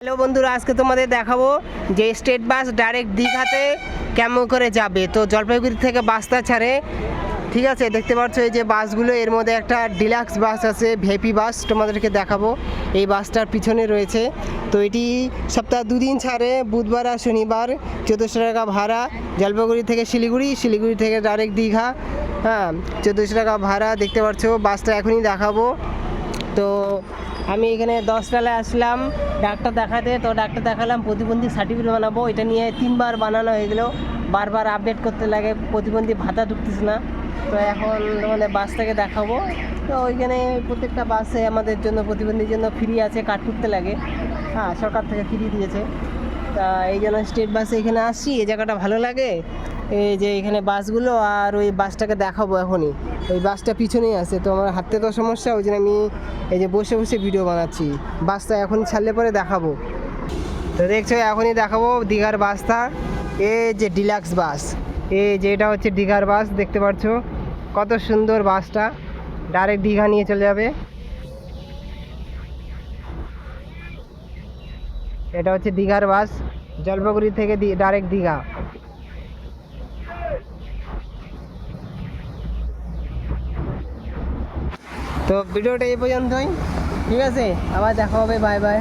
Hello বন্ধুরা, আজকে তোমাদের দেখাবো যে স্টেট বাস ডাইরেক্ট দীঘাতে কেমন করে যাবে। তো জলপাইগুড়ি থেকে বাসটা ছাড়ে, ঠিক আছে? দেখতে পাচ্ছ এই যে বাসগুলো, এর মধ্যে একটা ডিলাক্স বাস আছে ভেপি বাস, তোমাদেরকে দেখাবো। এই বাসটার পিছনে রয়েছে। তো এটি সপ্তাহ দুদিন ছাড়ে, বুধবার আর শনিবার, চোদ্দোশো টাকা ভাড়া। জলপাইগুড়ি থেকে শিলিগুড়ি শিলিগুড়ি থেকে ডাইরেক্ট দীঘা। হ্যাঁ চোদ্দোশো টাকা ভাড়া, দেখতে পাচ্ছ, বাসটা এখনই দেখাবো। তো আমি এখানে দশটালায় আসলাম, ডাক্তার দেখাতে। তো ডাক্তার দেখালাম, প্রতিবন্ধী সার্টিফিকেট বানাবো। এটা নিয়ে তিনবার বানানো হয়ে গেলো। বারবার আপডেট করতে লাগে, প্রতিবন্ধী ভাতা ঢুকতেছে না। তো এখন তোমাদের বাসটাকে দেখাবো। তো ওইখানে প্রত্যেকটা বাসে আমাদের জন্য, প্রতিবন্ধীর জন্য ফ্রি আছে কার্ড করতে লাগে। হ্যাঁ সরকার থেকে ফ্রি দিয়েছে। তা এই জন্য স্টেট বাসে এখানে আসছি। এই জায়গাটা ভালো লাগে? এই যে এখানে বাসগুলো আর ওই বাসটাকে দেখাবো এখনই। ওই বাসটা পিছনেই আছে, তো আমার হাঁটতে তো সমস্যা, ওই জন্য আমি এই যে বসে বসে ভিডিও বানাচ্ছি। বাসটা এখন ছাড়লে পরে দেখাবো। তো দেখছ, এখনই দেখাবো দীঘার বাসটা। এ যে ডিলাক্স বাস, এই যে এটা হচ্ছে দীঘার বাস, দেখতে পাচ্ছ? কত সুন্দর বাসটা ডাইরেক্ট দীঘা নিয়ে চলে যাবে। এটা হচ্ছে দীঘার বাস, জলপাইগুড়ি থেকে ডাইরেক্ট দীঘা। তো ভিডিওটা এই পর্যন্তই। ঠিক আছে? আবার দেখা হবে বাই বাই